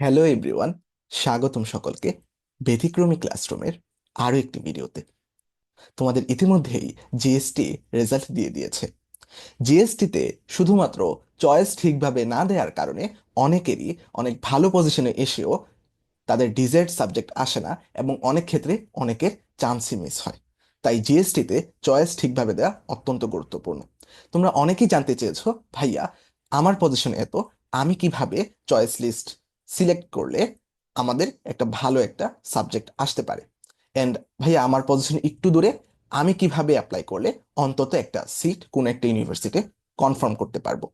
Hello everyone স্বাগতম সকলকে ব্যতিক্রমী ক্লাসরুমের আরও একটি ভিডিওতে। তোমাদের ইতিমধ্যেই জিএসটি রেজাল্ট দিয়ে দিয়েছে। জিএসটিতে শুধুমাত্র চয়েস ঠিকভাবে না দেওয়ার কারণে অনেকেরই অনেক ভালো পজিশনে এসেও তাদের ডিজায়ার্ড সাবজেক্ট আসে না এবং অনেক ক্ষেত্রে অনেকের চান্সই মিস হয়। তাই জিএসটিতে চয়েস ঠিকভাবে দেওয়া অত্যন্ত গুরুত্বপূর্ণ। তোমরা অনেকেই জানতে চেয়েছো, ভাইয়া, আমার পজিশনে এত আমি কীভাবে চয়েস লিস্ট সিলেক্ট করলে আমাদের একটা ভালো একটা সাবজেক্ট আসতে পারে। অ্যান্ড ভাইয়া, আমার পজিশন একটু দূরে, আমি কীভাবে অ্যাপ্লাই করলে অন্তত একটা সিট কোন একটা ইউনিভার্সিটিতে কনফার্ম করতে পারব?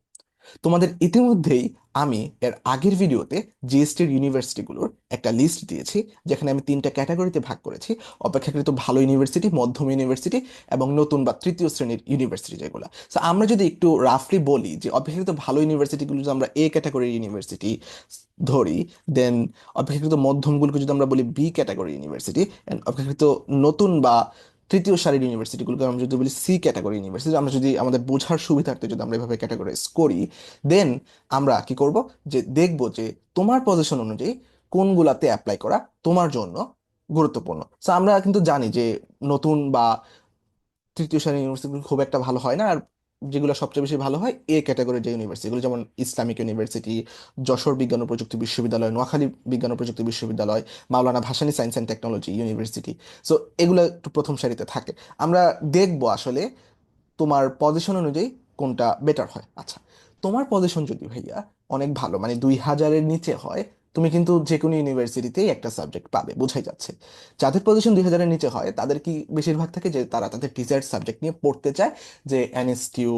তোমাদের ইতিমধ্যেই আমি এর আগের ভিডিওতে জিএসটির ইউনিভার্সিটিগুলোর একটা লিস্ট দিয়েছি, যেখানে আমি তিনটা ক্যাটাগরিতে ভাগ করেছি। অপেক্ষাকৃত ভালো ইউনিভার্সিটি মধ্যম ইউনিভার্সিটি এবং নতুন বা তৃতীয় শ্রেণির ইউনিভার্সিটি যেগুলো। সো আমরা যদি একটু রাফলি বলি যে, অপেক্ষাকৃত ভালো ইউনিভার্সিটিগুলো যদি আমরা এ ক্যাটাগরির ইউনিভার্সিটি ধরি দেন অপেক্ষাকৃত মধ্যমগুলোকে যদি আমরা বলি বি ক্যাটাগরি ইউনিভার্সিটি অপেক্ষাকৃত নতুন বা তৃতীয় সারির ইউনিভার্সিটিগুলোকে আমরা যদি বলি সি ক্যাটাগরি ইউনিভার্সিটি আমরা যদি আমাদের বোঝার সুবিধার্থে যদি আমরা এভাবে ক্যাটাগরাইজ করি দেন আমরা কি করব? যে দেখব যে তোমার পজিশন অনুযায়ী কোনগুলাতে অ্যাপ্লাই করা তোমার জন্য গুরুত্বপূর্ণ। সো আমরা কিন্তু জানি যে নতুন বা তৃতীয় শ্রেণির ইউনিভার্সিটি খুব একটা ভালো হয় না, আর যেগুলো সবচেয়ে বেশি ভালো হয়, এ ক্যাটাগরির যে ইউনিভার্সিটিগুলো যেমন ইসলামিক ইউনিভার্সিটি যশোর বিজ্ঞান ও প্রযুক্তি বিশ্ববিদ্যালয়, নোয়াখালী বিজ্ঞান ও প্রযুক্তি বিশ্ববিদ্যালয়, Maulana Bhasani science and technology university so এগুলো একটু প্রথম সারিতে থাকে। আমরা দেখব আসলে তোমার পজিশন অনুযায়ী কোনটা বেটার হয়। আচ্ছা তোমার পজিশন যদি ভাইয়া অনেক ভালো মানে দুই হাজারের নিচে হয় তুমি কিন্তু যে কোনো ইউনিভার্সিটিতেই একটা সাবজেক্ট পাবে, বোঝাই যাচ্ছে। যাদের পজিশন দুই হাজারের নিচে হয়, তাদের কি বেশিরভাগ থাকে যে তারা তাদের ডিজায়ার্ড সাবজেক্ট নিয়ে পড়তে চায়? যে এনএসটিউ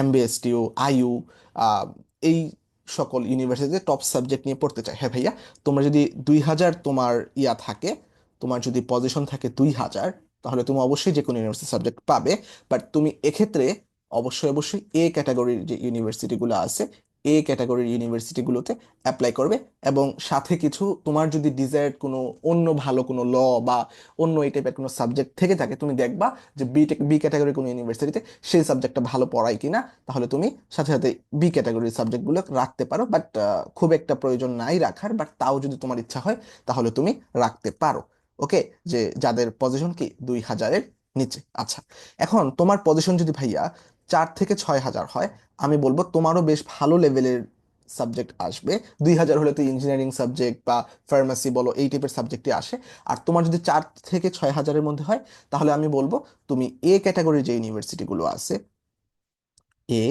এমবিএসটিউ আইইউ এই সকল ইউনিভার্সিটিতে টপ সাবজেক্ট নিয়ে পড়তে চায়। হ্যাঁ ভাইয়া, তোমরা যদি দুই হাজার তোমার ইয়া থাকে, তোমার যদি পজিশন থাকে দুই হাজার, তাহলে তুমি অবশ্যই যে কোনো ইউনিভার্সিটি সাবজেক্ট পাবে। বাট তুমি এক্ষেত্রে অবশ্যই অবশ্যই এ ক্যাটাগরির যে ইউনিভার্সিটিগুলো আছে এ ক্যাটাগরির ইউনিভার্সিটিগুলোতে অ্যাপ্লাই করবে এবং সাথে কিছু তোমার যদি ডিজায়ার্ড কোনো অন্য ভালো কোনো ল বা অন্য এই টাইপের কোনো সাবজেক্ট থেকে থাকে, তুমি দেখবা যে বি বি ক্যাটাগরির কোনো ইউনিভার্সিটিতে সেই সাবজেক্টটা ভালো পড়ায় কিনা, তাহলে তুমি সাথে সাথে বি ক্যাটাগরির সাবজেক্টগুলো রাখতে পারো বাট খুব একটা প্রয়োজন নাই রাখার বাট তাও যদি তোমার ইচ্ছা হয়, তাহলে তুমি রাখতে পারো। ওকে যে যাদের পজিশন কি? দুই হাজারের নিচে। আচ্ছা এখন তোমার পজিশন যদি ভাইয়া চার থেকে ছয় হাজার হয়। আমি বলব তোমারও বেশ ভালো লেভেলের সাবজেক্ট আসবে। দুই হাজার হলে তো ইঞ্জিনিয়ারিং সাবজেক্ট বা ফার্মাসি বলো, এই টাইপের সাবজেক্টই আসে। আর তোমার যদি চার থেকে ছয় হাজারের মধ্যে হয়, তাহলে আমি বলব তুমি এ ক্যাটাগরির যে ইউনিভার্সিটিগুলো আছে এ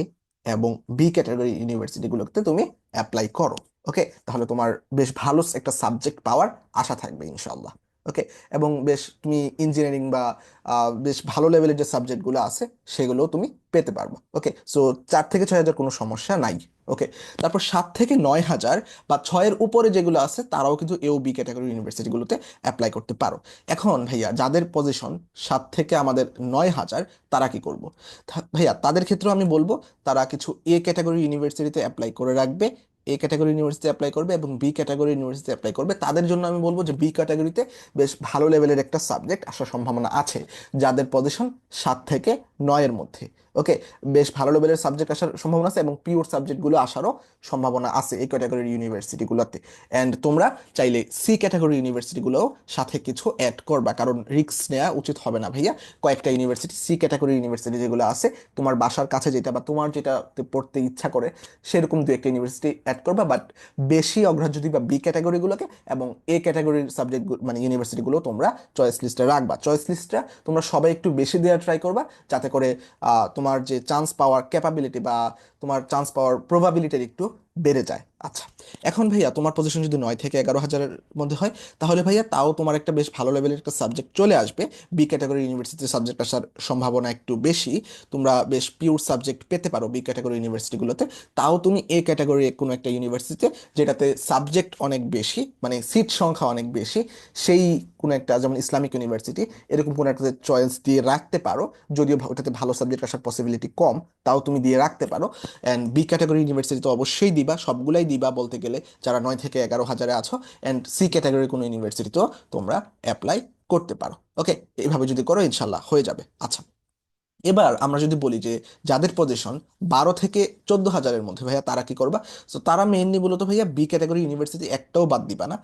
এবং বি ক্যাটাগরি ইউনিভার্সিটিগুলোতে তুমি অ্যাপ্লাই করো। ওকে তাহলে তোমার বেশ ভালো একটা সাবজেক্ট পাওয়ার আশা থাকবে ইনশাল্লাহ ওকে এবং বেশ তুমি ইঞ্জিনিয়ারিং বা বেশ ভালো লেভেলের যে সাবজেক্টগুলো আছে, সেগুলোও তুমি পেতে পারব। ওকে সো চার থেকে ছয় হাজার কোনো সমস্যা নাই। ওকে তারপর সাত থেকে নয় হাজার বা ছয়ের উপরে যেগুলো আছে, তারাও কিন্তু এও বি ক্যাটাগরি ইউনিভার্সিটিগুলোতে অ্যাপ্লাই করতে পারো। এখন ভাইয়া, যাদের পজিশন সাত থেকে আমাদের নয় হাজার, তারা কি করব? ভাইয়া, তাদের ক্ষেত্রেও আমি বলব, তারা কিছু এ ক্যাটাগরি ইউনিভার্সিটিতে অ্যাপ্লাই করে রাখবে এ ক্যাটাগরি ইউনিভার্সিটি অ্যাপ্লাই করবে এবং বি ক্যাটাগরি ইউনিভার্সিটি অ্যাপ্লাই করবে। তাদের জন্য আমি বলব যে বি ক্যাটাগরিতে বেশ ভালো লেভেলের একটা সাবজেক্ট আসার সম্ভাবনা আছে, যাদের পজিশন সাত থেকে নয়ের মধ্যে। ওকে বেশ ভালো লেভেলের সাবজেক্ট আসার সম্ভাবনা আছে এবং পিওর সাবজেক্টগুলো আসারও সম্ভাবনা আছে এই ক্যাটাগরির ইউনিভার্সিটিগুলোতে অ্যান্ড তোমরা চাইলে সি ক্যাটাগরি ইউনিভার্সিটিগুলোও সাথে কিছু অ্যাড করবা কারণ রিস্ক নেওয়া উচিত হবে না ভাইয়া। কয়েকটা ইউনিভার্সিটি সি ক্যাটাগরি ইউনিভার্সিটি যেগুলো আছে তোমার বাসার কাছে যেটা বা তোমার যেটাতে পড়তে ইচ্ছা করে সেরকম দু একটা ইউনিভার্সিটি অ্যাড করবা বাট বেশি অগ্রাহ্য দিবা বি ক্যাটাগরিগুলোকে এবং এ ক্যাটাগরির সাবজেক্ট মানে ইউনিভার্সিটিগুলো তোমরা চয়েস লিস্টে রাখবা। চয়েস লিস্টটা তোমরা সবাই একটু বেশি দেওয়ার ট্রাই করবা যাতে করে আহ, তোমার যে চান্স পাওয়ার ক্যাপাবিলিটি বা তোমার চান্স পাওয়ার প্রবাবিলিটির একটু বেড়ে যায়। আচ্ছা এখন ভাইয়া তোমার পজিশন যদি নয় থেকে এগারো হাজারের মধ্যে হয়, তাহলে ভাইয়া তাও তোমার একটা বেশ ভালো লেভেলের একটা সাবজেক্ট চলে আসবে। বি ক্যাটাগরি ইউনিভার্সিটিতে সাবজেক্ট আসার সম্ভাবনা একটু বেশি। তোমরা বেশ পিওর সাবজেক্ট পেতে পারো বি ক্যাটাগরি ইউনিভার্সিটিগুলোতে তাও তুমি এ ক্যাটাগরি কোনো একটা ইউনিভার্সিটিতে যেটাতে সাবজেক্ট অনেক বেশি মানে সিট সংখ্যা অনেক বেশি, সেই কোনো একটা যেমন ইসলামিক ইউনিভার্সিটি এরকম কোনো একটা চয়েস দিয়ে রাখতে পারো। যদিও ওটাতে ভালো সাবজেক্ট আসার পসিবিলিটি কম, তাও তুমি দিয়ে রাখতে পারো। অ্যান্ড বি ক্যাটাগরি ইউনিভার্সিটি তো অবশ্যই দিবা, সবগুলাই দিবা বলতে গেলে যারা নয় থেকে এগারো হাজারে আছো অ্যান্ড সি ক্যাটাগরির কোনো ইউনিভার্সিটিতেও তোমরা অ্যাপ্লাই করতে পারো। ওকে এইভাবে যদি করো ইনশাল্লাহ হয়ে যাবে। আচ্ছা। এবার আমরা যদি বলি যে যাদের পজিশন বারো থেকে চোদ্দ হাজারের মধ্যে, ভাইয়া তারা কি করবা? তো তারা মেইনলি বলতো ভাইয়া বি ক্যাটাগরি ইউনিভার্সিটি একটাও বাদ দিবা না।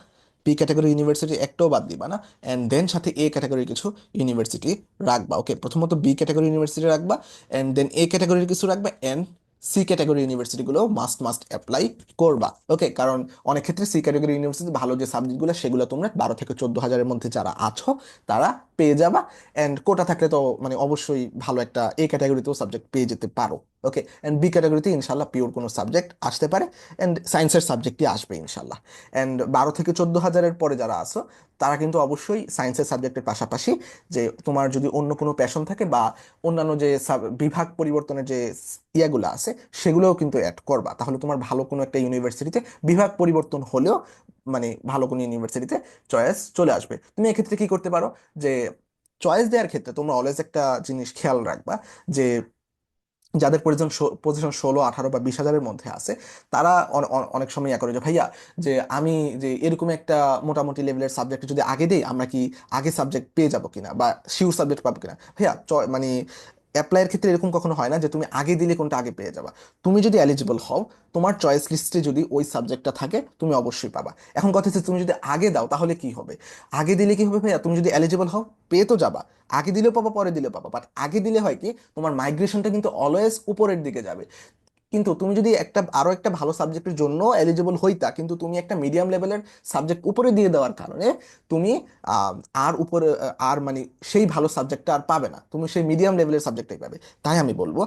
বি ক্যাটাগরি ইউনিভার্সিটি একটাও বাদ দিবা না। অ্যান্ড দেন সাথে এ ক্যাটাগরির কিছু ইউনিভার্সিটি রাখবা। ওকে প্রথমত বি ক্যাটাগরি ইউনিভার্সিটি রাখবা। অ্যান্ড দেন এ ক্যাটাগরির কিছু রাখবা। অ্যান্ড সি ক্যাটাগরি ইউনিভার্সিটিগুলো মাস্ট মাস্ট অ্যাপ্লাই করবা। ওকে কারণ অনেক ক্ষেত্রে সি ক্যাটাগরি ইউনিভার্সিটি ভালো যে সাবজেক্টগুলো সেগুলো তোমরা বারো থেকে চোদ্দ হাজারের মধ্যে যারা আছো, তারা পেয়ে যাবা অ্যান্ড কোটা থাকলে তো মানে অবশ্যই ভালো একটা এ ক্যাটাগরিতেও সাবজেক্ট পেয়ে যেতে পারো ওকে অ্যান্ড বি ক্যাটাগরিতে ইনশাল্লাহ পিওর কোনো সাবজেক্ট আসতে পারে অ্যান্ড সায়েন্সের সাবজেক্টই আসবে ইনশাল্লাহ অ্যান্ড বারো থেকে চোদ্দ হাজারের পরে যারা আসো তারা কিন্তু অবশ্যই সায়েন্সের সাবজেক্টের পাশাপাশি যে তোমার যদি অন্য কোনো প্যাশন থাকে বা অন্যান্য যে বিভাগ পরিবর্তনের যে ইয়াগুলো আছে, সেগুলোও কিন্তু অ্যাড করবা। তাহলে তোমার ভালো কোনো একটা ইউনিভার্সিটিতে বিভাগ পরিবর্তন হলেও মানে ভালো কোনো ইউনিভার্সিটিতে চয়েস চলে আসবে। তুমি এক্ষেত্রে কি করতে পারো? যে চয়েস দেওয়ার ক্ষেত্রে তোমরা অলওয়েজ একটা জিনিস খেয়াল রাখবা যে যাদের পজিশন পজিশন ষোলো, আঠারো বা বিশ হাজারের মধ্যে আছে, তারা অন- অন- অনেক সময় ইয়া করে যে, ভাইয়া, যে আমি যে এরকম একটা মোটামুটি লেভেলের সাবজেক্ট যদি আগে দেই, আমরা কি আগে সাবজেক্ট পেয়ে যাব কিনা বা শিওর সাবজেক্ট পাবো কিনা? ভাইয়া মানে অ্যাপ্লাইয়ের ক্ষেত্রে এরকম কখনো হয় না যে তুমি আগে দিলে কোনটা আগে পেয়ে যাবা। তুমি যদি এলিজিবল হও, তোমার চয়েস লিস্টে যদি ওই সাবজেক্টটা থাকে, তুমি অবশ্যই পাবা। এখন কথা হচ্ছে তুমি যদি আগে দাও, তাহলে কি হবে? আগে দিলে কি হবে ভাইয়া? তুমি যদি এলিজিবল হও, পেয়ে তো যাবা। আগে দিলেও পাবা, পরে দিলেও পাবা। বাট আগে দিলে হয় কি, তোমার মাইগ্রেশনটা কিন্তু অলওয়েজ উপরের দিকে যাবে। কিন্তু তুমি যদি একটা, আরও একটা ভালো সাবজেক্টের জন্য এলিজিবল হইতা, কিন্তু তুমি একটা মিডিয়াম লেভেলের সাবজেক্ট উপরে দিয়ে দেওয়ার কারণে তুমি আর উপরে আর মানে সেই ভালো সাবজেক্টটা আর পাবে না। তুমি সেই মিডিয়াম লেভেলের সাবজেক্টটাই পাবে। তাই আমি বলব,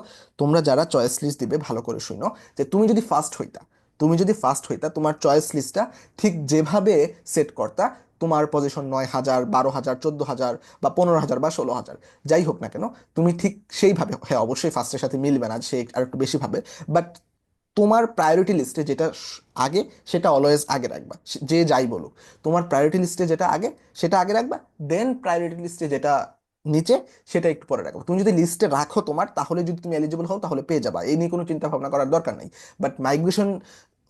তোমরা যারা চয়েস লিস্ট দিবে, ভালো করে শুনো যে তুমি যদি ফার্স্ট হইতা, তুমি যদি ফার্স্ট হইতা, তোমার চয়েস লিস্টটা ঠিক যেভাবে সেট করতা তোমার পজিশন নয় হাজার, বারো হাজার, চোদ্দ হাজার বা পনেরো হাজার বা ষোলো হাজার। যাই হোক না কেন, তুমি ঠিক সেইভাবে হ্যাঁ অবশ্যই ফার্স্টের সাথে মিলবে না, সে আর একটু বেশি ভাবে বাট তোমার প্রায়োরিটি লিস্টে যেটা আগে, সেটা অলওয়েজ আগে রাখবা। যে যাই বলুক, তোমার প্রায়োরিটি লিস্টে যেটা আগে, সেটা আগে রাখবা দেন প্রায়োরিটি লিস্টে যেটা নিচে, সেটা একটু পরে রাখব। তুমি যদি লিস্টে রাখো তোমার, তাহলে যদি তুমি এলিজিবল হও, তাহলে পেয়ে যাবা। এই নিয়ে কোনো চিন্তা ভাবনা করার দরকার নেই। বাট মাইগ্রেশন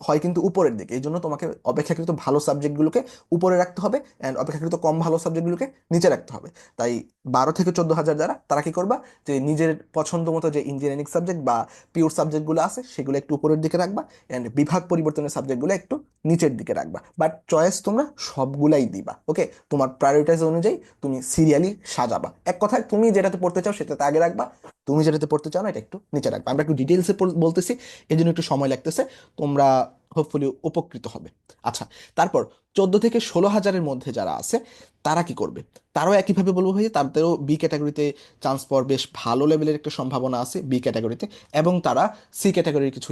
হয় কিন্তু উপরের দিকে। এই জন্য তোমাকে অপেক্ষাকৃত ভালো সাবজেক্টগুলোকে উপরে রাখতে হবে অ্যান্ড অপেক্ষাকৃত কম ভালো সাবজেক্টগুলোকে নিচে রাখতে হবে। তাই বারো থেকে চোদ্দ হাজার যারা, তারা কি করবা? যে নিজের পছন্দ মতো যে ইঞ্জিনিয়ারিং সাবজেক্ট বা পিওর সাবজেক্টগুলো আছে, সেগুলো একটু উপরের দিকে রাখবা অ্যান্ড বিভাগ পরিবর্তনের সাবজেক্টগুলো একটু নিচের দিকে রাখবা। বাট চয়েস তোমরা সবগুলাই দিবা ওকে তোমার প্রায়োরিটাইজ অনুযায়ী তুমি সিরিয়ালি সাজাবা। এক কথায়, তুমি যেটাতে পড়তে চাও, সেটাতে আগে রাখবা। তুমি যেটাতে পড়তে চাও না, এটা একটু নিচে রাখবা। আমরা একটু ডিটেলসে বলতেছি এই জন্য একটু সময় লাগতেছে। তোমরা হোপফুলি উপকৃত হবে। আচ্ছা তারপর চোদ্দ থেকে ষোলো হাজারের মধ্যে যারা আছে, তারা কি করবে? তারাও একইভাবে বলব ভাই তাদেরও বি ক্যাটাগরিতে চান্স পাওয়ার বেশ ভালো লেভেলের একটা সম্ভাবনা আছে বি ক্যাটাগরিতে এবং তারা সি ক্যাটাগরির কিছু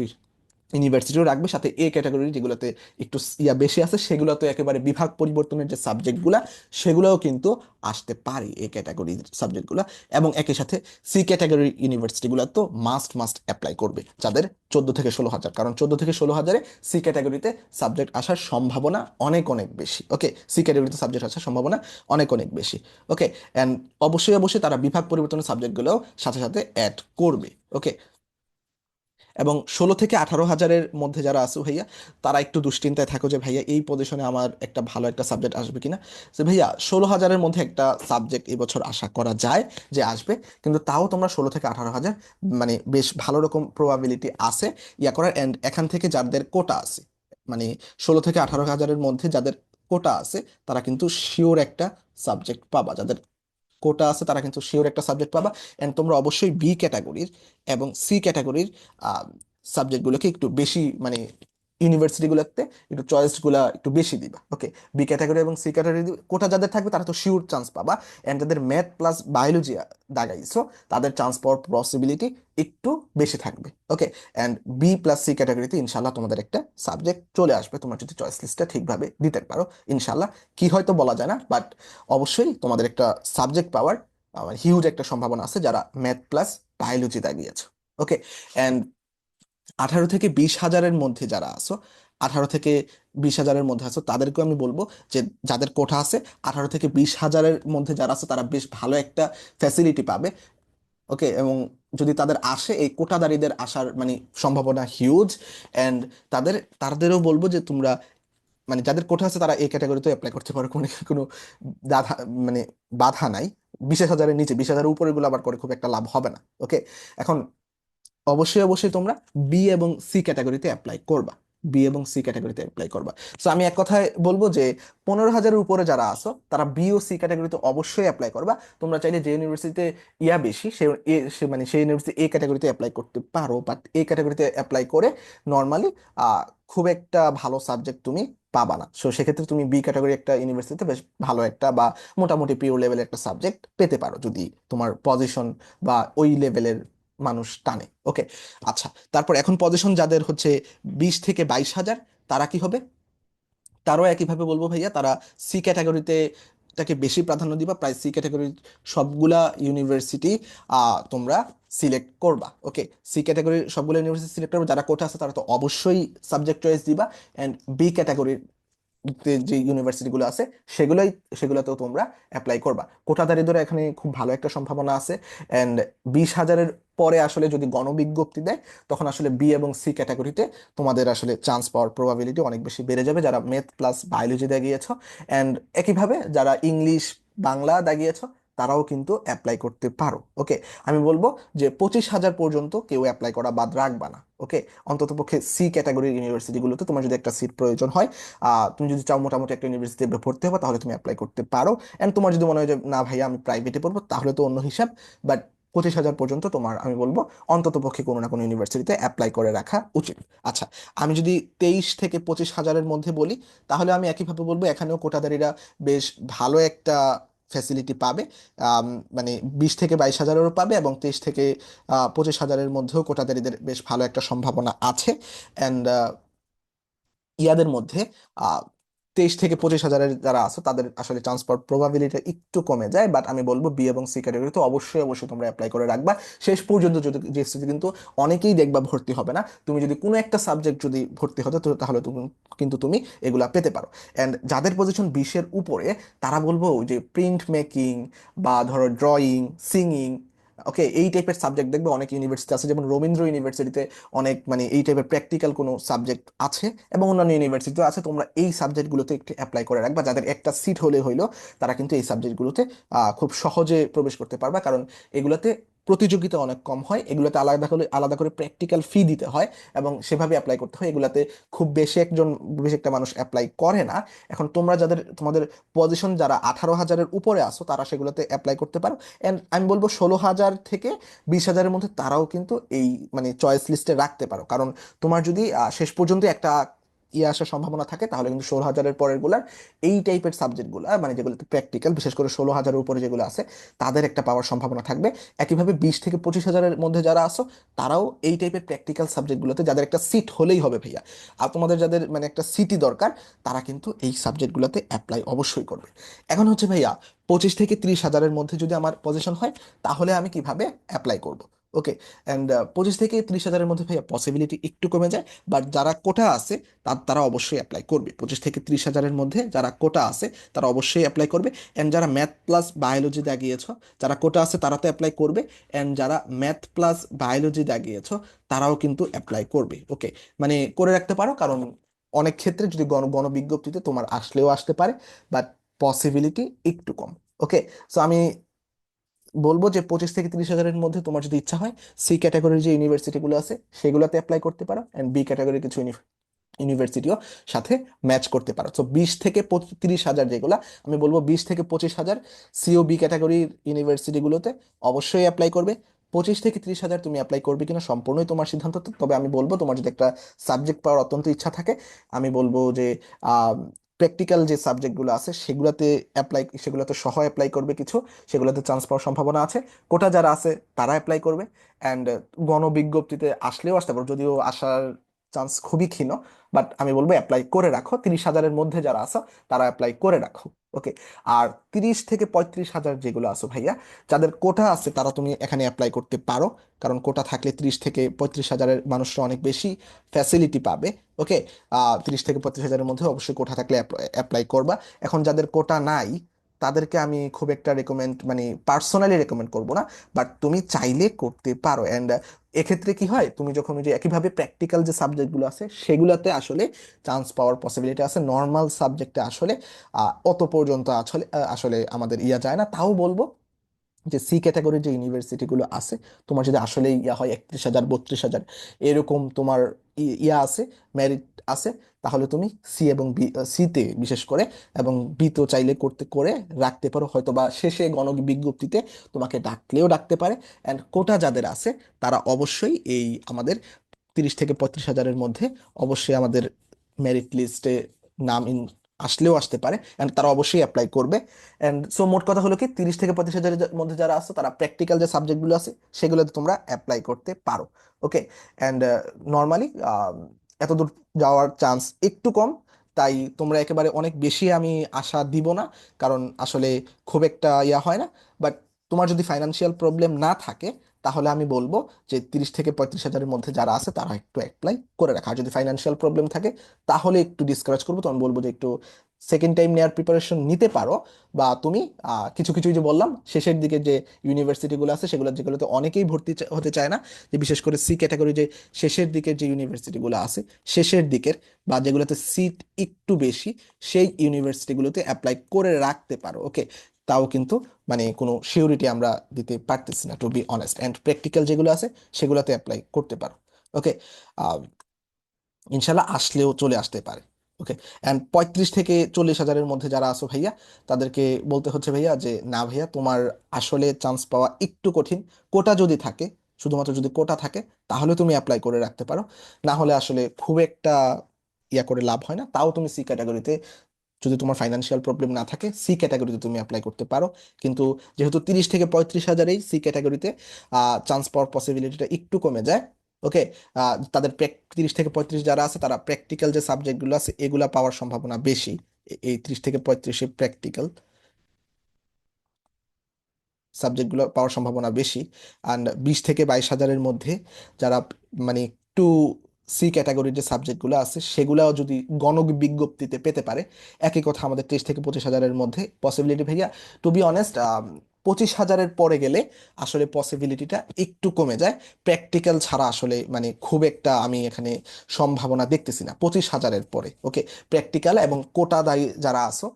ইউনিভার্সিটিও রাখবে। সাথে এ ক্যাটাগরি যেগুলোতে একটু ইয়া বেশি আছে, সেগুলোতে একেবারে বিভাগ পরিবর্তনের যে সাবজেক্টগুলা, সেগুলোও কিন্তু আসতে পারে এ ক্যাটাগরির সাবজেক্টগুলো। এবং একই সাথে সি ক্যাটাগরির ইউনিভার্সিটিগুলো তো মাস্ট মাস্ট অ্যাপ্লাই করবে, যাদের চোদ্দ থেকে ষোলো হাজার। কারণ চোদ্দ থেকে ষোলো হাজারে সি ক্যাটাগরিতে সাবজেক্ট আসার সম্ভাবনা অনেক অনেক বেশি। ওকে, সি ক্যাটাগরিতে সাবজেক্ট আসার সম্ভাবনা অনেক অনেক বেশি। ওকে অ্যান্ড অবশ্যই অবশ্যই তারা বিভাগ পরিবর্তনের সাবজেক্টগুলোও সাথে সাথে অ্যাড করবে। ওকে এবং ষোলো থেকে আঠারো হাজারের মধ্যে যারা আছে ভাইয়া, তারা একটু দুশ্চিন্তায় থাকো যে ভাইয়া এই পজিশনে আমার একটা ভালো একটা সাবজেক্ট আসবে কিনা। যে ভাইয়া, ষোলো হাজারের মধ্যে একটা সাবজেক্ট এবছর আশা করা যায় যে আসবে, কিন্তু তাও তোমরা ষোলো থেকে আঠারো হাজার মানে বেশ ভালো রকম প্রবাবিলিটি আছে, ইয়া করার। অ্যান্ড এখান থেকে যাদের কোটা আছে মানে ষোলো থেকে আঠারো হাজারের মধ্যে যাদের কোটা আছে, তারা কিন্তু শিওর একটা সাবজেক্ট পাবা। যাদের কোটা আছে, তারা কিন্তু শিওর একটা সাবজেক্ট পাবা। অ্যান্ড তোমরা অবশ্যই বি ক্যাটাগরির এবং সি ক্যাটাগরির সাবজেক্টগুলোকে একটু বেশি মানে ইউনিভার্সিটিগুলোতে একটু চয়েসগুলো একটু বেশি দিবা। ওকে বি ক্যাটাগরি এবং সি ক্যাটাগরি কোটা যাদের থাকবে তারা তো শিওর চান্স পাবা। এন্ড যাদের ম্যাথ প্লাস বায়োলজি দাগাইছো, তাদের চান্স পাওয়ার পসিবিলিটি একটু বেশি থাকবে। Okay and B plus C ক্যাটাগরিতে ইনশাল্লাহ তোমাদের একটা সাবজেক্ট চলে আসবে। তোমরা যদি চয়েস লিস্টটা ঠিকভাবে দিতে পারো ইনশাল্লাহ কি হয়তো বলা যায় না বাট অবশ্যই তোমাদের একটা সাবজেক্ট পাওয়ার হিউজ একটা সম্ভাবনা আছে যারা ম্যাথ প্লাস বায়োলজি দাগিয়েছো। ওকে অ্যান্ড আঠারো থেকে বিশ হাজারের মধ্যে যারা আছো, আঠারো থেকে বিশ হাজারের মধ্যে আছো, তাদেরকেও আমি বলব যে যাদের কোঠা আছে, আঠারো থেকে বিশ হাজারের মধ্যে যারা আছে, তারা বেশ ভালো একটা ফ্যাসিলিটি পাবে। ওকে, এবং যদি তাদের আসে, এই কোটাদারীদের আসার মানে সম্ভাবনা হিউজ অ্যান্ড তাদের, তাদেরও বলব যে তোমরা মানে যাদের কোঠা আছে, তারা এই ক্যাটাগরিতে অ্যাপ্লাই করতে পারো, কোনো কোনো বাধা মানে বাধা নাই। বিশ হাজারের নিচে বিশ হাজারের উপরে গুলো আবার করে খুব একটা লাভ হবে না। ওকে, এখন অবশ্যই অবশ্যই তোমরা বি এবং সি ক্যাটাগরিতে অ্যাপ্লাই করবা। বি এবং সি ক্যাটাগরিতে অ্যাপ্লাই করবা। সো আমি এক কথায় বলব যে, পনেরো হাজারের উপরে যারা আসো তারা বি ও সি ক্যাটাগরিতে অবশ্যই অ্যাপ্লাই করবা। তোমরা চাইলে যে ইউনিভার্সিটিতে ইয়া বেশি, সে মানে সেই ইউনিভার্সিটি এ ক্যাটাগরিতে অ্যাপ্লাই করতে পারো। বাট এ ক্যাটাগরিতে অ্যাপ্লাই করে নর্মালি খুব একটা ভালো সাবজেক্ট তুমি পাবা না। সো সেক্ষেত্রে তুমি বি ক্যাটাগরি একটা ইউনিভার্সিটিতে বেশ ভালো একটা বা মোটামুটি পিওর লেভেলের একটা সাবজেক্ট পেতে পারো। যদি তোমার পজিশন বা ওই লেভেলের মানুষ টানে। ওকে আচ্ছা তারপর এখন পজিশন যাদের হচ্ছে বিশ থেকে বাইশ হাজার, তারা কি হবে? তারও একইভাবে বলব ভাইয়া, তারা সি ক্যাটাগরিতে তাকে বেশি প্রাধান্য দিবা, প্রায় সি ক্যাটাগরির সবগুলা ইউনিভার্সিটি তোমরা সিলেক্ট করবা। ওকে সি ক্যাটাগরির সবগুলো ইউনিভার্সিটি সিলেক্ট করবে, যারা কোটা আছে তারা তো অবশ্যই সাবজেক্ট চয়েস দিবা অ্যান্ড বি ক্যাটাগরির যে ইউনিভার্সিটিগুলো আছে, সেগুলোই, সেগুলোতেও তোমরা অ্যাপ্লাই করবা। কোটা দারিদ্র এখানে খুব ভালো একটা সম্ভাবনা আছে। অ্যান্ড বিশ হাজারের পরে আসলে যদি গণবিজ্ঞপ্তি দেয়, তখন আসলে বি এবং সি ক্যাটাগরিতে তোমাদের আসলে চান্স পাওয়ার প্রবাবিলিটি অনেক বেশি বেড়ে যাবে। যারা ম্যাথ প্লাস বায়োলজি দাগিয়েছ অ্যান্ড একইভাবে যারা ইংলিশ বাংলা দাগিয়েছ তারাও কিন্তু অ্যাপ্লাই করতে পারো ওকে আমি বলব যে পঁচিশ হাজার পর্যন্ত কেউ অ্যাপ্লাই করা বাদ রাখবা না ওকে অন্তত পক্ষে সি ক্যাটাগরির ইউনিভার্সিটিগুলোতে তোমার যদি একটা সিট প্রয়োজন হয় তুমি যদি চাও মোটামুটি একটা ইউনিভার্সিটিতে ভর্তি হবে, তাহলে তুমি অ্যাপ্লাই করতে পারো। অ্যান্ড তোমার যদি মনে হয় যে, না ভাইয়া, আমি প্রাইভেটে পড়ব, তাহলে তো অন্য হিসাব। বাট পঁচিশ হাজার পর্যন্ত তোমার, আমি বলব অন্তত পক্ষে কোনো না কোনো ইউনিভার্সিটিতে অ্যাপ্লাই করে রাখা উচিত। আচ্ছা আমি যদি তেইশ থেকে পঁচিশ হাজারের মধ্যে বলি, তাহলে আমি একইভাবে বলব, এখানেও কোটাদারিরা বেশ ভালো একটা ফ্যাসিলিটি পাবে মানে বিশ থেকে বাইশ হাজারেরও পাবে এবং তেইশ থেকে পঁচিশ হাজারের মধ্যেও কোটাদারিদের বেশ ভালো একটা সম্ভাবনা আছে। অ্যান্ড ইয়াদের মধ্যে তেইশ থেকে পঁচিশ হাজারের যারা আছে, তাদের আসলে চান্স পাওয়ার প্রবাবিলিটি একটু কমে যায় বাট আমি বলব বি এবং সি ক্যাটাগরি তো অবশ্যই অবশ্যই তোমরা অ্যাপ্লাই করে রাখবা। শেষ পর্যন্ত যদি জিএসসিতে কিন্তু অনেকেই দেখবা ভর্তি হবে না, তুমি যদি কোনো একটা সাবজেক্ট যদি ভর্তি হতো তাহলে তুমি, কিন্তু তুমি এগুলা পেতে পারো। অ্যান্ড যাদের পজিশন বিশের উপরে, তারা বলব যে প্রিন্ট মেকিং বা ধরো ড্রয়িং সিঙ্গিং ওকে এই টাইপের সাবজেক্ট দেখবে অনেক ইউনিভার্সিটি আছে, যেমন রবীন্দ্র ইউনিভার্সিটিতে অনেক মানে এই টাইপের প্র্যাকটিক্যাল কোনো সাবজেক্ট আছে এবং অন্যান্য ইউনিভার্সিটিও আছে। তোমরা এই সাবজেক্টগুলোতে একটু অ্যাপ্লাই করে রাখবা। যাদের একটা সিট হলে হইল, তারা কিন্তু এই সাবজেক্টগুলোতে খুব সহজে প্রবেশ করতে পারবা। কারণ এগুলোতে প্রতিযোগিতা অনেক কম হয়, এগুলোতে আলাদা করে আলাদা করে প্র্যাকটিক্যাল ফি দিতে হয় এবং সেভাবে অ্যাপ্লাই করতে হয়। এগুলাতে খুব বেশি একজন, বেশি একটা মানুষ অ্যাপ্লাই করে না। এখন তোমরা যাদের, তোমাদের পজিশন যারা আঠারো হাজারের উপরে আসো তারা সেগুলোতে অ্যাপ্লাই করতে পারো। অ্যান্ড আমি বলব ষোলো হাজার থেকে বিশ হাজারের মধ্যে তারাও কিন্তু এই মানে চয়েস লিস্টে রাখতে পারো। কারণ তোমার যদি শেষ পর্যন্ত একটা ইয়ে আসার সম্ভাবনা থাকে, তাহলে কিন্তু ষোলো হাজারের পরেরগুলার এই টাইপের সাবজেক্টগুলো মানে যেগুলোতে প্র্যাকটিক্যাল বিশেষ করে ষোলো হাজারের উপরে যেগুলো আছে, তাদের একটা পাওয়ার সম্ভাবনা থাকবে। একইভাবে বিশ থেকে পঁচিশ হাজারের মধ্যে যারা আসো তারাও এই টাইপের প্র্যাকটিক্যাল সাবজেক্টগুলোতে যাদের একটা সিট হলেই হবে ভাইয়া। আর তোমাদের যাদের মানে একটা সিটি দরকার, তারা কিন্তু এই সাবজেক্টগুলোতে অ্যাপ্লাই অবশ্যই করবে। এখন হচ্ছে ভাইয়া, পঁচিশ থেকে ত্রিশ হাজারের মধ্যে যদি আমার পজিশন হয়, তাহলে আমি কীভাবে অ্যাপ্লাই করব? ওকে অ্যান্ড পঁচিশ থেকে ত্রিশ হাজারের মধ্যে ভাইয়া পসিবিলিটি একটু কমে যায় বাট যারা কোটা আছে, তার, তারা অবশ্যই অ্যাপ্লাই করবে। পঁচিশ থেকে ত্রিশ হাজারের মধ্যে যারা কোটা আছে, তারা অবশ্যই অ্যাপ্লাই করবে। অ্যান্ড যারা ম্যাথ প্লাস বায়োলজি দাগিয়েছ, যারা কোটা আছে, তারা তো অ্যাপ্লাই করবে। অ্যান্ড যারা ম্যাথ প্লাস বায়োলজি দাগিয়েছ, তারাও কিন্তু অ্যাপ্লাই করবে। ওকে মানে করে রাখতে পারো, কারণ অনেক ক্ষেত্রে যদি গণ, গণবিজ্ঞপ্তিতে তোমার আসলেও আসতে পারে বাট পসিবিলিটি একটু কম। ওকে সো আমি বলব যে পঁচিশ থেকে তিরিশ হাজারের মধ্যে তোমার যদি ইচ্ছা হয়, সি ক্যাটাগরির যে ইউনিভার্সিটিগুলো আছে, সেগুলোতে অ্যাপ্লাই করতে পারো অ্যান্ড বি ক্যাটাগরির কিছু ইউনিভার্সিটিও সাথে ম্যাচ করতে পারো। তো বিশ থেকে তিরিশ হাজার যেগুলো, আমি বলব বিশ থেকে পঁচিশ হাজার সিও বি ক্যাটাগরির ইউনিভার্সিটিগুলোতে অবশ্যই অ্যাপ্লাই করবে। পঁচিশ থেকে তিরিশ হাজার তুমি অ্যাপ্লাই করবে কিনা সম্পূর্ণই তোমার সিদ্ধান্ত। তবে আমি বলব তোমার যদি একটা সাবজেক্ট পাওয়ার অত্যন্ত ইচ্ছা থাকে, আমি বলব যে প্র্যাকটিক্যাল যে সাবজেক্টগুলো আছে, সেগুলোতে অ্যাপ্লাই সেগুলোতে সহ অ্যাপ্লাই করবে কিছু, সেগুলোতে চান্স পাওয়ার সম্ভাবনা আছে। কোটা যারা আছে, তারা অ্যাপ্লাই করবে। অ্যান্ড গণবিজ্ঞপ্তিতে আসলেও আসতে পারো, যদিও আসার চান্স খুবই ক্ষীণ বাট আমি বলব অ্যাপ্লাই করে রাখো। তিরিশ হাজারের মধ্যে যারা আছো, তারা অ্যাপ্লাই করে রাখো ওকে আর তিরিশ থেকে পঁয়ত্রিশ হাজার যেগুলো আছো ভাইয়া, যাদের কোটা আছে তারা তুমি এখানে অ্যাপ্লাই করতে পারো, কারণ কোটা থাকলে তিরিশ থেকে পঁয়ত্রিশ হাজারের মানুষরা অনেক বেশি ফ্যাসিলিটি পাবে ওকে তিরিশ থেকে পঁয়ত্রিশ হাজারের মধ্যে অবশ্যই কোটা থাকলে অ্যাপ্লাই করবা। এখন যাদের কোটা নাই তাদেরকে আমি খুব একটা রেকমেন্ড মানে পার্সোনালি রেকমেন্ড করব না বাট তুমি চাইলে করতে পারো। অ্যান্ড এক্ষেত্রে কি হয়, তুমি যখন ওই যে একইভাবে প্র্যাকটিক্যাল যে সাবজেক্টগুলো আছে, সেগুলোতে আসলে চান্স পাওয়ার পসিবিলিটি আছে। নর্মাল সাবজেক্টে আসলে অত পর্যন্ত আসলে আসলে আমাদের ইয়া যায় না। তাও বলব যে সি ক্যাটাগরির যে ইউনিভার্সিটিগুলো আছে, তোমার যদি আসলে ইয়া হয় একত্রিশ হাজার, বত্রিশ হাজার, এরকম তোমার ইয়া আছে মেরিট আছে, তাহলে তুমি সি এবং বি সিতে বিশেষ করে এবং বিতেও চাইলে করতে, করে রাখতে পারো হয়তো বা শেষে গণ বিজ্ঞপ্তিতে তোমাকে ডাকলেও ডাকতে পারে। অ্যান্ড কোটা যাদের আছে, তারা অবশ্যই এই আমাদের তিরিশ থেকে পঁয়ত্রিশ হাজারের মধ্যে অবশ্যই আমাদের মেরিট লিস্টে নাম ইন আসলেও আসতে পারে অ্যান্ড তারা অবশ্যই অ্যাপ্লাই করবে। অ্যান্ড সো মোট কথা হলো কি, তিরিশ থেকে পঁয়ত্রিশ হাজারের মধ্যে যারা আছে, তারা প্র্যাকটিক্যাল যে সাবজেক্টগুলো আছে, সেগুলোতে তোমরা অ্যাপ্লাই করতে পারো। ওকে অ্যান্ড নর্মালি এত দূর যাওয়ার চান্স একটু কম, তাই তোমরা একেবারে অনেক বেশি আমি আশা দিব না, কারণ আসলে খুব একটা ইয়া হয় না। বাট তোমার যদি ফাইনান্সিয়াল প্রবলেম না থাকে তাহলে আমি বলব যে তিরিশ থেকে পঁয়ত্রিশ হাজারের মধ্যে যারা আছে, তারা একটু অ্যাপ্লাই করে রাখা। আর যদি ফাইনান্সিয়াল প্রবলেম থাকে, তাহলে একটু ডিসকারেজ করব। তখন বলব যে একটু সেকেন্ড টাইম নেওয়ার প্রিপারেশন নিতে পারো। বা তুমি কিছু কিছু যে বললাম, শেষের দিকে যে ইউনিভার্সিটিগুলো আছে, সেগুলো যেগুলোতে অনেকেই ভর্তি হতে চায় না, যে বিশেষ করে সি ক্যাটাগরি যে শেষের দিকের যে ইউনিভার্সিটিগুলো আছে, শেষের দিকের বা যেগুলোতে সিট একটু বেশি, সেই ইউনিভার্সিটিগুলোতে অ্যাপ্লাই করে রাখতে পারো। ওকে তাও কিন্তু মানে কোনো সিউরিটি আমরা দিতে পারতেছি না to be honest and practical যেগুলো আছে, সেগুলোতে অ্যাপ্লাই করতে পারো। ওকে ইনশাল্লাহ আসলেও চলে আসতে পারে। ওকে অ্যান্ড পঁয়ত্রিশ থেকে চল্লিশ হাজারের মধ্যে যারা আছো ভাইয়া, তাদেরকে বলতে হচ্ছে ভাইয়া যে, না ভাইয়া, তোমার আসলে চান্স পাওয়া একটু কঠিন। কোটা যদি থাকে, শুধুমাত্র যদি কোটা থাকে, তাহলে তুমি অ্যাপ্লাই করে রাখতে পারো। না হলে আসলে খুব একটা ইয়া করে লাভ হয় না। তাও তুমি সি ক্যাটাগরিতে যদি তোমার ফাইনান্সিয়াল প্রবলেম না থাকে সি ক্যাটাগরিতে তুমি অ্যাপ্লাই করতে পারো। কিন্তু যেহেতু তিরিশ থেকে পঁয়ত্রিশ হাজারেই সি ক্যাটাগরিতে চান্স পাওয়ার পসিবিলিটিটা একটু কমে যায় ওকে তাদের তিরিশ থেকে পঁয়ত্রিশ যারা আছে, তারা প্র্যাকটিক্যাল যে সাবজেক্টগুলো আছে, এগুলা পাওয়ার সম্ভাবনা বেশি এই ত্রিশ থেকে পঁয়ত্রিশে প্র্যাকটিক্যাল সাবজেক্টগুলো পাওয়ার সম্ভাবনা বেশি। অ্যান্ড বিশ থেকে বাইশ হাজারের মধ্যে যারা মানে একটু সি ক্যাটাগরির যে সাবজেক্টগুলো আছে, সেগুলাও যদি গণক বিজ্ঞপ্তিতে পেতে পারে, একই কথা আমাদের তেইশ থেকে পঁচিশ হাজারের মধ্যে পসিবিলিটি ভাইয়া। টু বি অনেস্ট পঁচিশ হাজারের পরে গেলে আসলে পসিবিলিটিটা একটু কমে যায়। প্র্যাকটিক্যাল ছাড়া আসলে মানে খুব একটা আমি এখানে সম্ভাবনা দেখতেছি না, পঁচিশ হাজারের পরে ওকে প্র্যাকটিক্যাল এবং কোটাদায়ী যারা আছো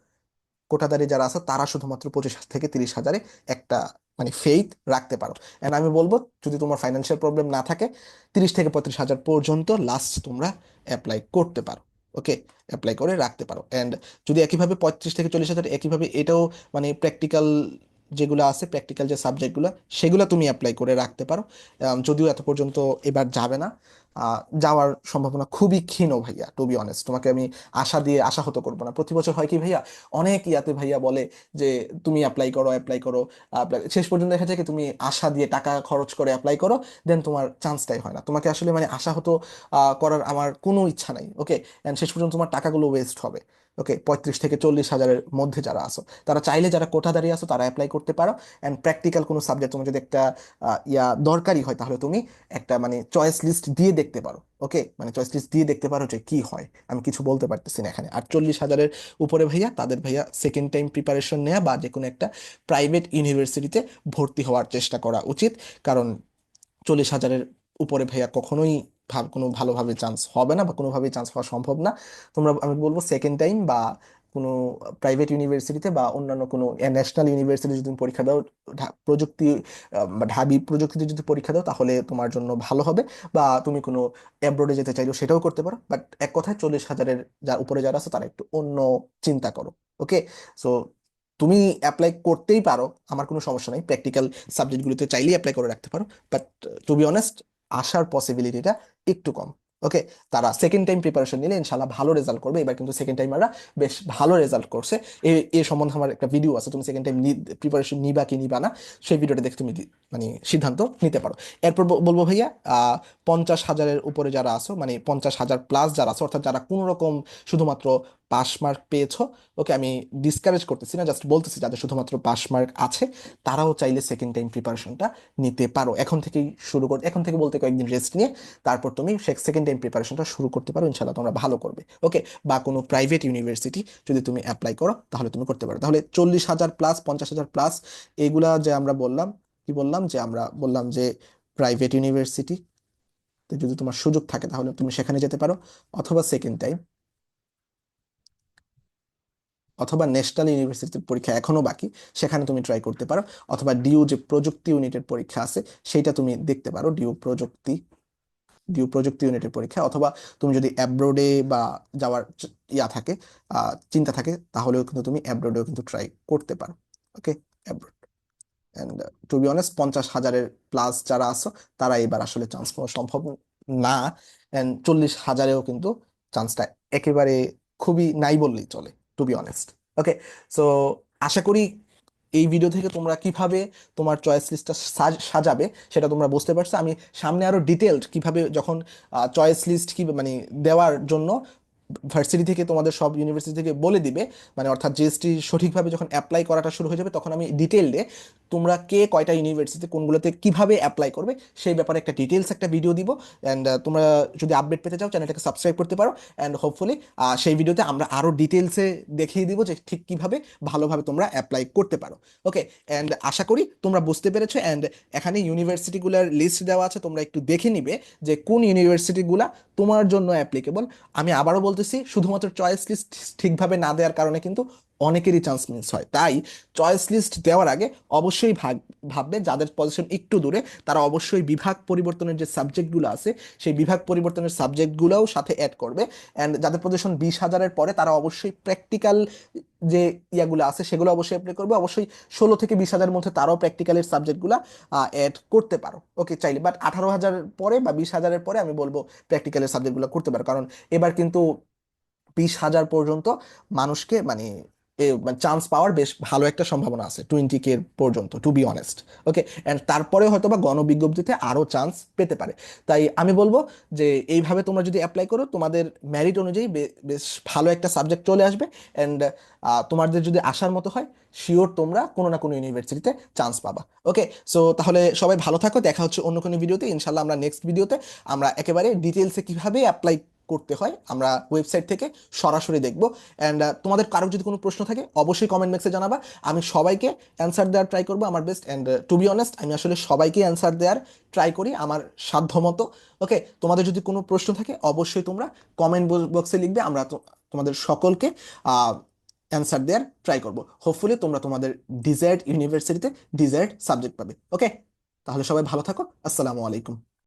কোটাদারি যারা আছে, তারা শুধুমাত্র পঁচিশ থেকে তিরিশ হাজারে একটা মানে ফেইথ রাখতে পারো। অ্যান্ড আমি বলব, যদি তোমার ফাইন্যান্সিয়াল প্রবলেম না থাকে, তিরিশ থেকে পঁয়ত্রিশ হাজার পর্যন্ত লাস্ট তোমরা অ্যাপ্লাই করতে পারো। ওকে অ্যাপ্লাই করে রাখতে পারো। অ্যান্ড যদি একইভাবে পঁয়ত্রিশ থেকে চল্লিশ হাজার, একইভাবে এটাও মানে প্র্যাকটিক্যাল যেগুলো আছে প্র্যাকটিক্যাল যে সাবজেক্টগুলো সেগুলো তুমি অ্যাপ্লাই করে রাখতে পারো। যদিও এত পর্যন্ত এবার যাবে না। যাওয়ার সম্ভাবনা খুবই ক্ষীণ ভাইয়া টু বি অনেস্ট তোমাকে আমি আশা দিয়ে আশাহত করব না। প্রতি বছর হয় কি ভাইয়া, অনেক ইয়াতে ভাইয়া বলে যে, তুমি অ্যাপ্লাই করো অ্যাপ্লাই করো শেষ পর্যন্ত দেখা যায় কি, তুমি আশা দিয়ে টাকা খরচ করে অ্যাপ্লাই করো দেন তোমার চান্সটাই হয় না। তোমাকে আসলে মানে আশাহত করার আমার কোনো ইচ্ছা নাই ওকে এন্ড শেষ পর্যন্ত তোমার টাকাগুলো ওয়েস্ট হবে। ওকে পঁয়ত্রিশ থেকে চল্লিশ হাজারের মধ্যে যারা আসো তারা চাইলে যারা কোটাদারি আসো তারা অ্যাপ্লাই করতে পারো। অ্যান্ড প্র্যাকটিক্যাল কোনো সাবজেক্ট তোমার যদি একটা ইয়া দরকারি হয় তাহলে তুমি একটা মানে চয়েস লিস্ট দিয়ে দেখতে পারো। ওকে মানে চয়েস লিস্ট দিয়ে দেখতে পারো যে কি হয়। আমি কিছু বলতে পারতেছি না এখানে। আর চল্লিশ হাজারের উপরে ভাইয়া, তাদের ভাইয়া সেকেন্ড টাইম প্রিপারেশন নেওয়া বা যে কোনো একটা প্রাইভেট ইউনিভার্সিটিতে ভর্তি হওয়ার চেষ্টা করা উচিত। কারণ চল্লিশ হাজারের উপরে ভাইয়া কখনোই ভাব, কোনো ভালোভাবে চান্স হবে না বা কোনোভাবেই চান্স হওয়া সম্ভব না। তোমরা, আমি বলব সেকেন্ড টাইম বা কোনো প্রাইভেট ইউনিভার্সিটিতে বা অন্যান্য কোনো ন্যাশনাল ইউনিভার্সিটি যদি তুমি পরীক্ষা দাও প্রযুক্তি বা ঢাবি প্রযুক্তিতে যদি পরীক্ষা দাও, তাহলে তোমার জন্য ভালো হবে। বা তুমি কোনো অ্যাব্রোডে যেতে চাইলেও সেটাও করতে পারো। বাট এক কথায় চল্লিশ হাজারের যার উপরে যারা আছে, তারা একটু অন্য চিন্তা করো ওকে সো তুমি অ্যাপ্লাই করতেই পারো, আমার কোনো সমস্যা নাই। প্র্যাকটিক্যাল সাবজেক্টগুলোতে চাইলেই অ্যাপ্লাই করে রাখতে পারো। বাট টু বি অনেস্ট আসার পসিবিলিটিটা একটু কম। ওকে তারা সেকেন্ড টাইম প্রিপারেশন নিলে ইনশাল্লাহ ভালো রেজাল্ট করবে। এবার কিন্তু সেকেন্ড টাইমাররা বেশ ভালো রেজাল্ট করছে। এ এ সম্বন্ধে আমার একটা ভিডিও আছে। তুমি সেকেন্ড টাইম প্রিপারেশন নিবা কি নিবা না, সেই ভিডিওটা দেখে তুমি মানে সিদ্ধান্ত নিতে পারো। এরপর বলব ভাইয়া পঞ্চাশ হাজারের উপরে যারা আছো মানে পঞ্চাশ হাজার প্লাস যারা আছো, অর্থাৎ যারা কোনো রকম শুধুমাত্র পাস মার্ক পেয়েছ? ওকে, আমি ডিসকারেজ করতেছি না জাস্ট বলতেছি যাদের শুধুমাত্র পাস মার্ক আছে, তারাও চাইলে সেকেন্ড টাইম প্রিপারেশনটা নিতে পারো। এখন থেকেই শুরু করতে এখন থেকে বলতে কয়েকদিন রেস্ট নিয়ে, তারপর তুমি সেকেন্ড টাইম প্রিপারেশনটা শুরু করতে পারো ইনশাল্লাহ তোমরা ভালো করবে। ওকে, বা কোনো প্রাইভেট ইউনিভার্সিটি যদি তুমি অ্যাপ্লাই করো, তাহলে তুমি করতে পারো। তাহলে চল্লিশ হাজার প্লাস পঞ্চাশ হাজার প্লাস এগুলা যে আমরা বললাম, কি বললাম? যে আমরা বললাম যে প্রাইভেট ইউনিভার্সিটি যদি তোমার সুযোগ থাকে, তাহলে তুমি সেখানে যেতে পারো, অথবা সেকেন্ড টাইম অথবা ন্যাশনাল ইউনিভার্সিটির পরীক্ষা এখনও বাকি, সেখানে তুমি ট্রাই করতে পারো। অথবা ডিউ যে প্রযুক্তি ইউনিটের পরীক্ষা আছে সেইটা তুমি দেখতে পারো ডিউ প্রযুক্তি ডিউ প্রযুক্তি ইউনিটের পরীক্ষা। অথবা তুমি যদি অ্যাব্রোডে বা যাওয়ার ইয়া থাকে চিন্তা থাকে, তাহলেও কিন্তু তুমি অ্যাব্রোডেও কিন্তু ট্রাই করতে পারো। Okay abroad and to be honest পঞ্চাশ হাজারের প্লাস যারা আছো, তারা এবার আসলে চান্স পাওয়া সম্ভব না। অ্যান্ড চল্লিশ হাজারেও কিন্তু চান্সটা একেবারে খুবই নাই বললেই চলে। To be honest okay so আশা করি এই ভিডিও থেকে তোমরা কীভাবে তোমার চয়েস লিস্টটা সাজাবে সেটা তোমরা বুঝতে পারছ। আমি সামনে আরও ডিটেলড কীভাবে যখন চয়েস লিস্ট কি মানে দেওয়ার জন্য ভার্সিটি থেকে তোমাদের সব ইউনিভার্সিটি থেকে বলে দিবে মানে অর্থাৎ জিএসটি সঠিকভাবে যখন অ্যাপ্লাই করাটা শুরু হয়ে যাবে, তখন আমি ডিটেইলডে তোমরা কে কয়টা ইউনিভার্সিটি কোনগুলোতে কীভাবে অ্যাপ্লাই করবে, সেই ব্যাপারে একটা ডিটেলস একটা ভিডিও দিব। অ্যান্ড তোমরা যদি আপডেট পেতে চাও চ্যানেলটাকে সাবস্ক্রাইব করতে পারো। অ্যান্ড হোপফুলি সেই ভিডিওতে আমরা আরও ডিটেলসে দেখিয়ে দিব যে ঠিক কীভাবে ভালোভাবে তোমরা অ্যাপ্লাই করতে পারো। ওকে অ্যান্ড আশা করি তোমরা বুঝতে পেরেছ। অ্যান্ড এখানে ইউনিভার্সিটিগুলোর লিস্ট দেওয়া আছে, তোমরা একটু দেখে নিবে যে কোন ইউনিভার্সিটিগুলা তোমার জন্য অ্যাপ্লিকেবল আমি আবারও বলতেছি শুধুমাত্র চয়েস লিস্ট ঠিকভাবে না দেওয়ার কারণে কিন্তু অনেকেরই চান্স মিস হয়। তাই চয়েস লিস্ট দেওয়ার আগে অবশ্যই ভাগ ভাববে যাদের পজিশন একটু দূরে, তারা অবশ্যই বিভাগ পরিবর্তনের যে সাবজেক্টগুলো আছে, সেই বিভাগ পরিবর্তনের সাবজেক্টগুলোও সাথে অ্যাড করবে। অ্যান্ড যাদের পজিশন বিশ হাজারের পরে, তারা অবশ্যই প্র্যাকটিক্যাল যে ইয়াগুলো আছে, সেগুলো অবশ্যই অ্যাপ্লাই করবে। অবশ্যই ষোলো থেকে বিশ হাজারের মধ্যে তারাও প্র্যাকটিক্যালের সাবজেক্টগুলো অ্যাড করতে পারো। ওকে চাইলে। বাট আঠারো হাজারের পরে বা বিশ হাজারের পরে আমি বলব প্র্যাকটিক্যালের সাবজেক্টগুলো করতে পারো। কারণ এবার কিন্তু বিশ হাজার পর্যন্ত মানুষকে মানে চান্স পাওয়ার বেশ ভালো একটা সম্ভাবনা আছে টোয়েন্টি কে পর্যন্ত to be honest okay and তারপরে হয়তো বা গণবিজ্ঞপ্তিতে আরও চান্স পেতে পারে। তাই আমি বলব যে, এইভাবে তোমরা যদি অ্যাপ্লাই করো, তোমাদের মেরিট অনুযায়ী বেশ ভালো একটা সাবজেক্ট চলে আসবে। অ্যান্ড তোমাদের যদি আসার মতো হয় শিওর তোমরা কোনো না কোনো ইউনিভার্সিটিতে চান্স পাবা ওকে সো তাহলে সবাই ভালো থাকো, দেখা হচ্ছে অন্য কোনো ভিডিওতে ইনশাল্লাহ আমরা নেক্সট ভিডিওতে আমরা একেবারে ডিটেলসে কীভাবে অ্যাপ্লাই করতে হয়, আমরা ওয়েবসাইট থেকে সরাসরি দেখব। অ্যান্ড তোমাদের কারও যদি কোনো প্রশ্ন থাকে, অবশ্যই কমেন্ট বক্সে জানাবা। আমি সবাইকে অ্যান্সার দেওয়ার ট্রাই করব আমার best and to be honest আমি আসলে সবাইকে অ্যান্সার দেওয়ার ট্রাই করি আমার সাধ্য মতো ওকে তোমাদের যদি কোনো প্রশ্ন থাকে, অবশ্যই তোমরা কমেন্ট বক্সে লিখবে, আমরা তোমাদের সকলকে অ্যান্সার দেওয়ার ট্রাই করব। হোপফুলি তোমরা তোমাদের ডিজায়ার্ড ইউনিভার্সিটিতে ডিজায়ার্ড সাবজেক্ট পাবে। ওকে তাহলে সবাই ভালো থাকো। আসসালামু আলাইকুম।